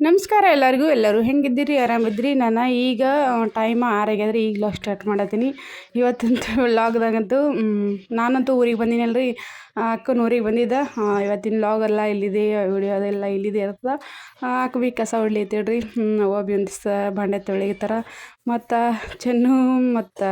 ನಮಸ್ಕಾರ ಎಲ್ಲರಿಗೂ, ಎಲ್ಲರೂ ಹೆಂಗಿದ್ದೀರಿ? ಆರಾಮಿದ್ರಿ ನಾನು ಈಗ ಟೈಮ್ ಆರಾಗ್ಯದ್ರಿ, ಈಗ ಸ್ಟಾರ್ಟ್ ಮಾಡತ್ತೀನಿ. ಇವತ್ತಂತೂ ಲಾಗ್ದಾಗಂತೂ ನಾನಂತೂ ಊರಿಗೆ ಬಂದಿನಲ್ರಿ. ಅಕ್ಕನ ಊರಿಗೆ ಬಂದಿದ್ದೆ. ಇವತ್ತಿನ ಲಾಗ್ ಎಲ್ಲ ಇಲ್ಲಿದೆ ವಿಡಿಯೋ ಅದೆಲ್ಲ ಇಲ್ಲಿದೆ ಇರ್ತದೆ. ಅಕ್ಕ ಬಿ ಕಸ ಹೊಡ್ಲಿತ್ತೇಳ್ರಿ. ಅವ್ವ ಒಂದು ದಿವಸ ಬಾಂಡೆ ತೊಳಿತಾರ ಮತ್ತು ಚೆನ್ನು, ಮತ್ತು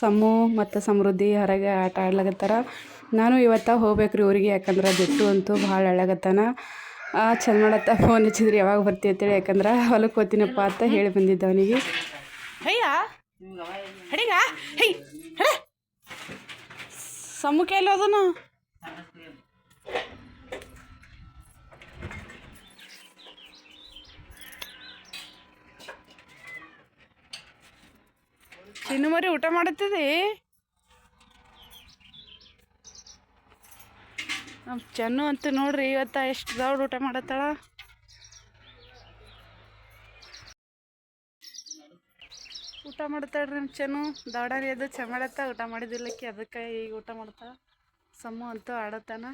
ಸಮು, ಮತ್ತು ಸಮೃದ್ಧಿ ಹೊರಗೆ ಆಟ ಆಡ್ಲಾಕತ್ತಾರ. ನಾನು ಇವತ್ತ ಹೋಗ್ಬೇಕು ರೀ ಊರಿಗೆ, ಯಾಕಂದ್ರೆ ಜಟ್ಟು ಅಂತೂ ಭಾಳ ಅಳ್ಳಾಗತ್ತಾನ ಚಂದ ಮಾಡತ್ತ ಫೋನ್ ಹಚ್ಚಿದ್ರಿ, ಯಾವಾಗ ಬರ್ತಿ ಅಂತೇಳಿ, ಯಾಕಂದ್ರೆ ಹೊಲಕ್ಕೆ ಹೋಗ್ತೀನಪ್ಪ ಅಂತ ಹೇಳಿ ಬಂದಿದ್ದ ಅವನಿಗೆ. ಅಯ್ಯ ಹಡಿಗ ಹೈ ಹಡ ಸಮುಖ ಎಲ್ಲ ಅದನು ಚಿನ್ನು ಮರಿ ಊಟ ಮಾಡುತ್ತದೆ ನಮ್ಮ ಚೆನ್ನು ಅಂತೂ ನೋಡ್ರಿ ಇವತ್ತು ಎಷ್ಟು ದೌಡ್ ಊಟ ಮಾಡತ್ತಾಳ. ಊಟ ಮಾಡ್ತಾಳ್ರಿ ನಮ್ಮ ಚೆನ್ನು. ದೌಡಾರಿ ಅದು ಚಮಡತ್ತ, ಊಟ ಮಾಡಿದಿಲ್ಲಕ್ಕೆ ಅದಕ್ಕೆ ಈಗ ಊಟ ಮಾಡ್ತಾಳ. ಸಮ್ಮು ಅಂತೂ ಆಡತ್ತಾನ.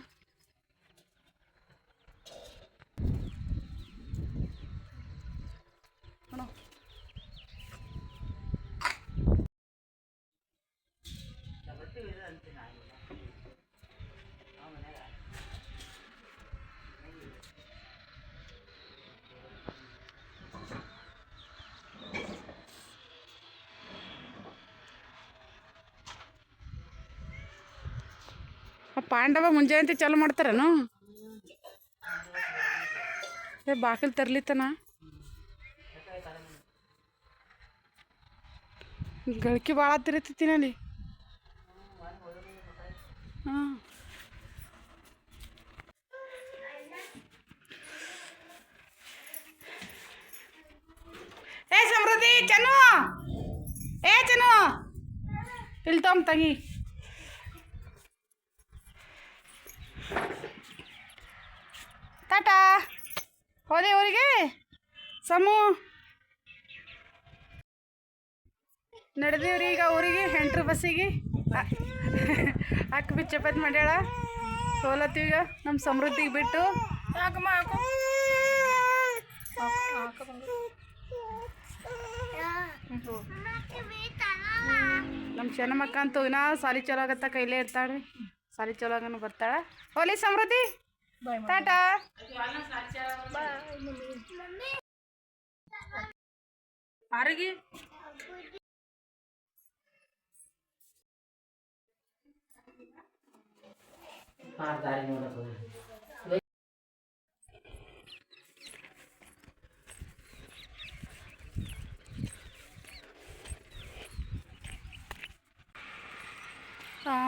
ಪಾಂಡವ ಮುಂಜಾನೆ ಚಾಲು ಮಾಡ್ತಾರೇನು? ಏ ಬಾಕಲ್ ತರ್ಲಿತ್ತನ ಗಳಿಕೆ ಭಾಳ ತಿರುತ್ತೀನಿ ಅಲ್ಲಿ. ಹಾಂ. ಏ, ಸಮೃದ್ಧಿ, ಚನ್ನು! ಏ, ಚನ್ನು! ಇಲ್ಲಿ ತಗಿ. ಟಾಟಾ ಹೋದೆ ಊರಿಗೆ? ಸಮು. ನಡೆದೇವ್ರಿ ಈಗ ಊರಿಗೆ ಹೆಂಟ್ರು ಬಸ್ಸಿಗೆ. ಅಕ್ಕ ಬಿ ಚಪಾತಿ ಮಾಡ್ಯಾಳ. ಸೋಲತ್ತೀಗ ಈಗ ನಮ್ಮ ಸಮೃದ್ಧಿಗೆ ಬಿಟ್ಟು. ನಮ್ಮ ಚೆನ್ನಮ್ಮಕ್ಕ ಅಂತೂ ಇನ್ನ ಸಾಲಿ ಚಲೋ ಆಗತ್ತ ಕೈಲೇ ಇರ್ತಾಳೆ. ಸಾಲಿ ಚಲೋ ಆಗನು ಬರ್ತಾಳ. ಹೋಲಿ ಸಮೃದ್ಧಿ. ಟಾಟಾ. ಆರಿಗೆ.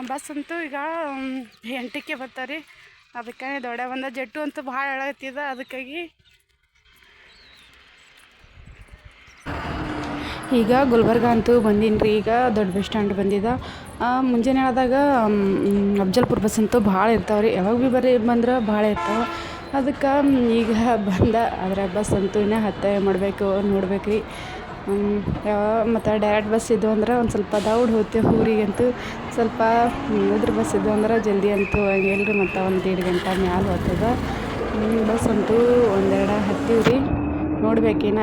ಬಸ್ ಅಂತೂ ಈಗ ಎಂಟಕ್ಕೆ ಬರ್ತಾರೆ. ಅದಕ್ಕೆ ದೊಡ್ಡ ಬಂದ ಜಟ್ಟು ಅಂತೂ ಭಾಳ ಹೇಳತ್ತಿದ ಅದಕ್ಕಾಗಿ. ಈಗ ಗುಲ್ಬರ್ಗ ಅಂತೂ ಬಂದೀನಿ ರೀ, ಈಗ ದೊಡ್ಡ ಬಸ್ ಸ್ಟ್ಯಾಂಡ್ ಬಂದಿದ್ದ ಮುಂಜಾನೆ ಹೇಳಿದಾಗ ಅಫ್ಜಲ್ಪುರ್ ಬಸ್ ಅಂತೂ ಭಾಳ ಇರ್ತಾವೆ ರೀ. ಯಾವಾಗ ಭೀ ಬರೀ ಬಂದ್ರೆ ಭಾಳ ಇರ್ತಾವೆ. ಅದಕ್ಕೆ ಈಗ ಬಂದ ಅದರ ಬಸ್ ಅಂತೂ ಇನ್ನೂ ಹತ್ತೆ ಮಾಡಬೇಕು ನೋಡ್ಬೇಕು ರೀ ಮತ್ತು ಡೈರೆಕ್ಟ್ ಬಸ್ ಇದ್ದು ಅಂದ್ರೆ ಒಂದು ಸ್ವಲ್ಪ ದೌಡ್ ಹೋಗ್ತೇವೆ ಊರಿಗಂತೂ. ಸ್ವಲ್ಪ ಇದ್ರ ಬಸ್ ಇದ್ದು ಅಂದ್ರೆ ಜಲ್ದಿ ಅಂತೂ ಹಂಗಿಲ್ಲ ರೀ ಮತ್ತು ಒಂದು ದೇಡ್ ಗಂಟೆ ಮ್ಯಾಲೆ ಹೋಗ್ತದ. ಬಸ್ ಅಂತೂ ಒಂದೆರಡು ಹತ್ತೀವಿ ರೀ ನೋಡ್ಬೇಕಿನ್ನ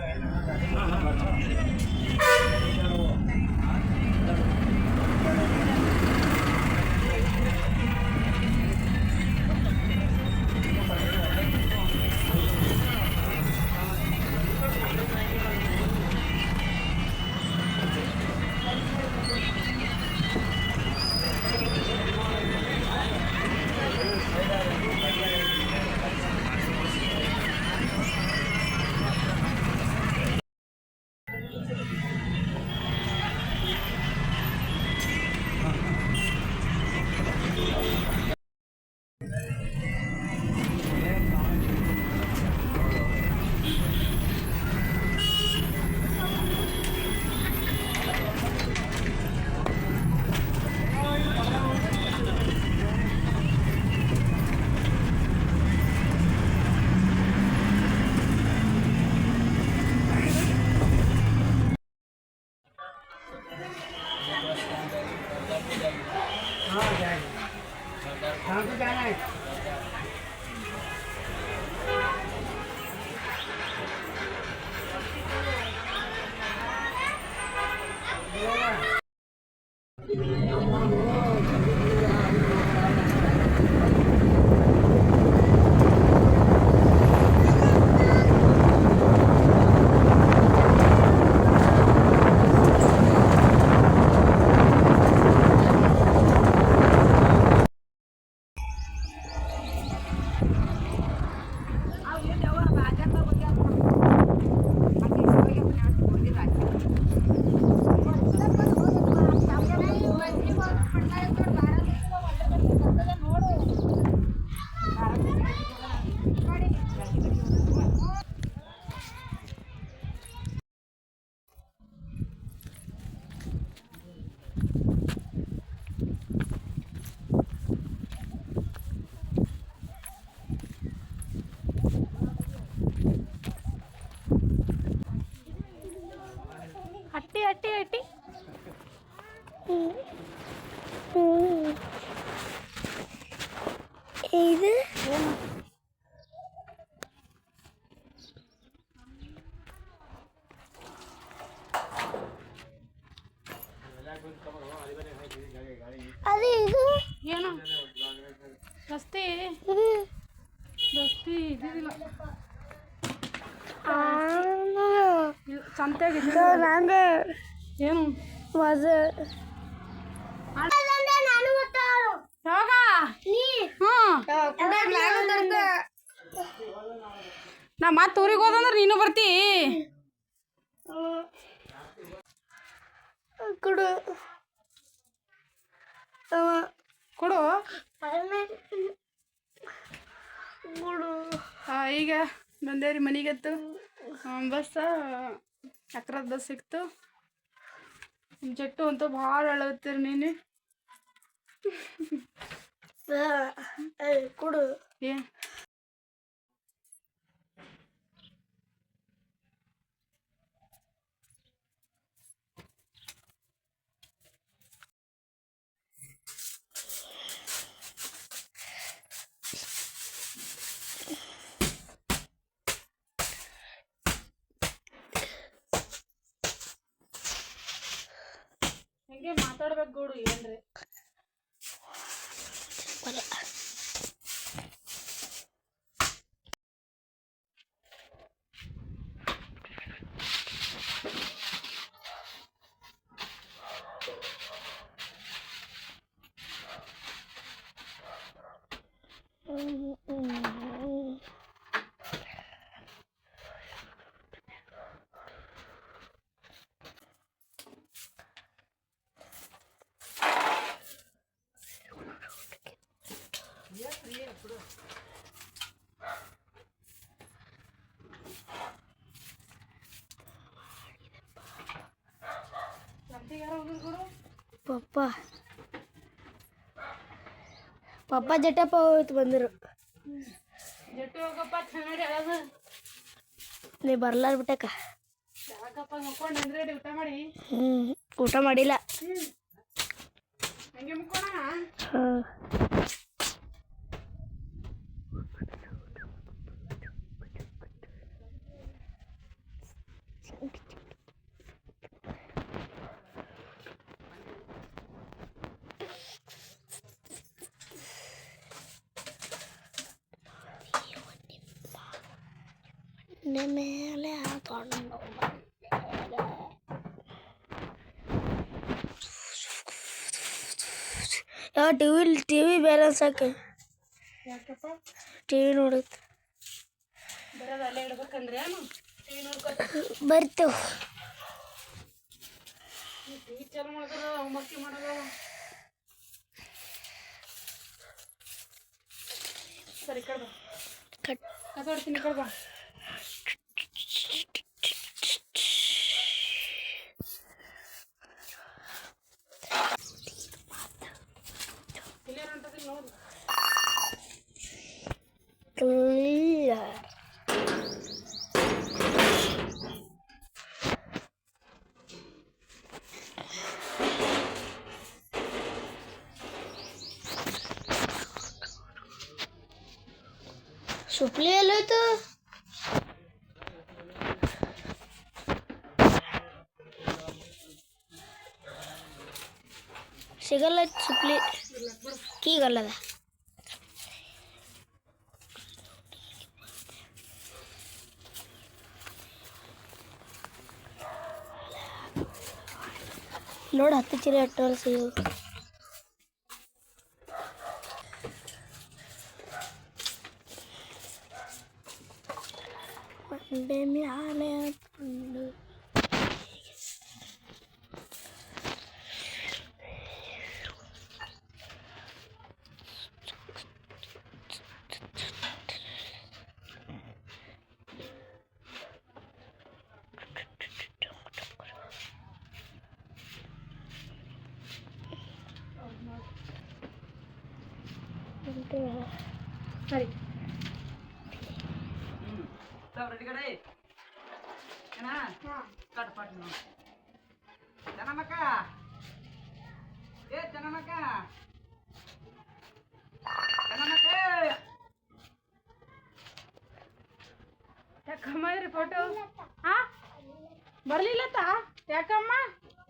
どうぞ。Oh, my God. ರಸ್ತೆ ಹ್ಮ್. ಇದ್ದಿದ್ದಿಲ್ಲ ಏನು? ನಾನು ಯಾವಾಗ ನೀ? ಮತ್ತೆ ಊರಿಗೆ ಹೋದಂದ್ರೆ ನೀನು ಬರ್ತಿ. ಕೊಡು. ಅವ ಕೊಡು ಅದನ್ನೇ ಕೊಡು ಆ, ಈಗ ಬಂದೇವ್ರಿ ಮನೆಗತ್ತು ಬಸ್ ಚಕ್ರದ ಬಸ್ ಸಿಕ್ತು. ಜಟ್ಟು ಅಂತೂ ಭಾಳ ಅಳತ್ತೀರಿ ನೀನು. ಕೊಡು. ಏ ಹೆಂಗೆ ಮಾತಾಡ್ಬೇಕು ಗೌಡು ಏನ್ರಿ? ಪಪ್ಪ. ಪಪ್ಪ ಜಟಪ್ಪ ಹೋಯ್ತು ಬಂದರು. ನೀ ಬರ್ಲಾರ ಬಿಟ್ಟಕ್ಕ. ಹ್ಞೂ ಊಟ ಮಾಡಿಲ್ಲ. ಹಂಗೆ ಬಂಡೆ ಮೇಲೆ ತೊಗೊಂಡು ಯಾವ T V T V balance ಹಾಕಿ ಟಿ ವಿ ನೋಡುತ್ತೆ ಬರ್ತೇವೆ ಟಿ ವಿ ಚಾಲು ಮಾಡಿದ್ರೆ ಹೋಮ್ವರ್ಕ್ ಮಾಡೋದು ಸರಿ ಕಡ್ಬ ಕಟ್ Suplelo todo. ಸಿಗಲ್ಲ ಸುಪ್ಲಿ ಕೀಗಲ್ಲದ. ನೋಡಿ ಹತ್ತು ಚೀಲ ಎಟ್ಟೋರು ಸಿಗೋದು ಸರಿ. ಜನಮಕ್ಕ? ಏ ಜನಮಕ್ಕ? ಯಾಕಮ್ಮ ಫೋಟೋ ಹಾ ಬರ್ಲಿಲ್ಲತ್ತ? ಯಾಕಮ್ಮ?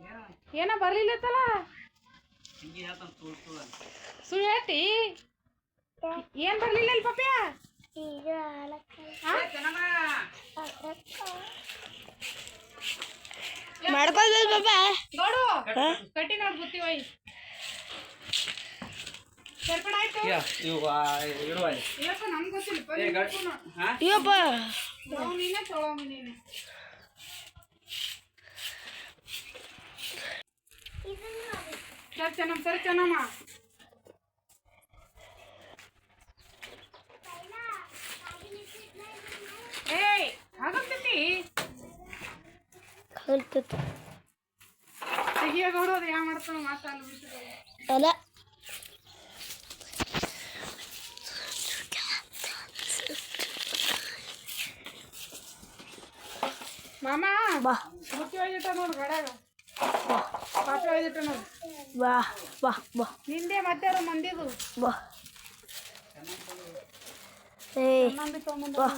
ಏನು ಏನ ಬರ್ಲಿಲ್ಲತ್ತಲ್ಲ. ಸುಳ್ಳು ಹೇಳ್ತಿ ಏನ್ ಬರ್ಲಿಲ್ಲ ಇಲ್ಲಿ ಪಪ್ಯ ಈಗ ಏ ಜನಮ ಮಾಡ್ಕೊಳ್ಬೇಕು ಪಾಪ ನೋಡು ಕಟ್ಟಿ ನೋಡ್ ಬುತ್ತಿ ಒಯ್. ಸೇರ್ಪಡೆ ಆಯ್ತು. ಯಾ, ಇವು ಆ, ಇಡುವ ಇಲ್ಲಿ. ನಮ್ಗೆ ಗೊತ್ತಿಲ್ಲ. ನೀನೆ ತೊಳೋ ನೀನೆ ಸರಿ ಚೆನ್ನಮ್ಮ ಸರಿ ಚೆನ್ನಮ್ಮ ಕಲ್ತಿತ್ತು ತೆಗಿಯಾಗ ಹೊಡೋದು ಯಾ ಮಾಡ್ತಾನ ಮಾತಾಡ ಅಲ್ಲ ಮಾಮ ಬಾ. ಮುಚ್ಚಿ ಒಯ್ದಿಟ್ಟ ನೋಡು ಗಡ್ಯಾಗ ಪಾತ್ರೆ ಒಯ್ದಿಟ್ಟ ನೋಡು. ಬಾ ಬಾ ಬಾ. ನಿಂದೆ ಮತ್ತೆ ಮಂದಿದು. ಬಾ. ಏ ಬಾ.